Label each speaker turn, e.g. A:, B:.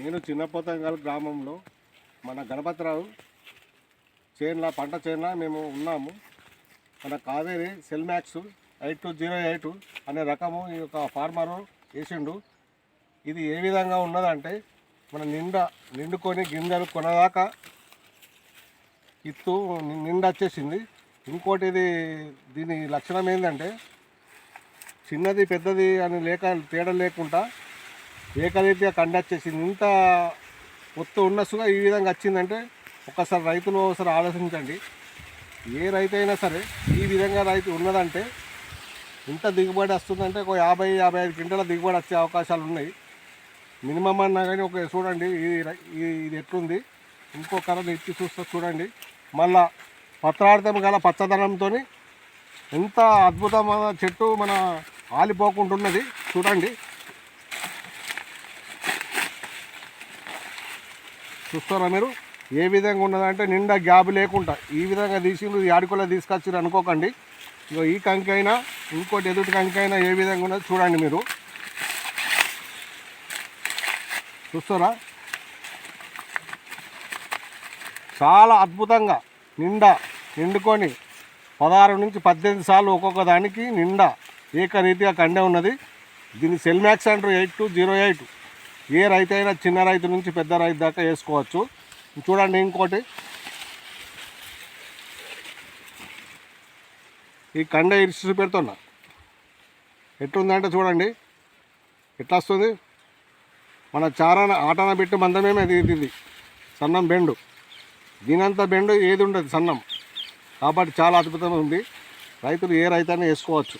A: నేను చిన్నపోతంగల్ గ్రామంలో మన గణపతిరావు చేన్ల పంట చేన్ల మేము ఉన్నాము. మన Kaveri Cell Max eight two zero eight అనే రకము ఈ యొక్క ఫార్మరు వేసిండు. ఇది ఏ విధంగా ఉన్నదంటే మన నిండా నిండుకొని గింజలు కొనదాకా ఇత్తు నిండా వచ్చేసింది ఇంకోటి ఇది దీని లక్షణం ఏంటంటే చిన్నది పెద్దది అని లేక తేడా లేకుండా ఏకరీతిగా చేసింది ఇంత ఒత్తు ఉన్నసుగా ఈ విధంగా వచ్చిందంటే ఒకసారి రైతులు ఒకసారి ఆలోచించండి. ఏ రైతు అయినా సరే ఈ విధంగా రైతు ఉన్నదంటే ఇంత దిగుబడి వస్తుందంటే ఒక యాభై యాభై ఐదు క్వింటల దిగుబడి వచ్చే అవకాశాలు ఉన్నాయి. మినిమం అన్నా కానీ ఒక చూడండి ఇది రై- ఇది ఎట్లుంది? ఇంకో కర్రను ఇచ్చి చూస్తే చూడండి. మళ్ళా పత్రార్థం గల పచ్చదనంతో ఎంత అద్భుతమైన చెట్టు మన ఆలిపోకుంటున్నది చూడండి. చూస్తారా మీరు? ఏ విధంగా ఉన్నదంటే నిండా గ్యాబ్ లేకుండా ఈ విధంగా తీసిండ్రు యాడికోలో తీసుకొచ్చారు అనుకోకండి. ఇగో ఈ కంకైనా ఇంకోటి ఎదుటి కంకైనా ఏ విధంగా ఉన్నది చూడండి మీరు. చూస్తారా? చాలా అద్భుతంగా నిండా నిండుకొని పదహారు నుంచి పద్దెనిమిది సార్లు ఒక్కొక్క దానికి నిండా ఏకరీతిగా కండే ఉన్నది. దీన్ని సెల్మ్యాక్స్ అంటారు ఎయిట్ టూ జీరో ఎయిట్. ఏ రైతు అయినా చిన్న రైతు నుంచి పెద్ద రైతు దాకా వేసుకోవచ్చు. చూడండి ఇంకోటి. ఈ కండ ఇరిసి పెడుతున్నా ఎట్లుందంటే చూడండి. ఎట్లా వస్తుంది మన చారాన ఆటన పెట్టి మందమేమే ఇది ఇది. సన్నం బెండు. దీనంత బెండు ఏది ఉండదు సన్నం. కాబట్టి చాలా అద్భుతంగా ఉంది. రైతులు ఏ రైతైనా వేసుకోవచ్చు.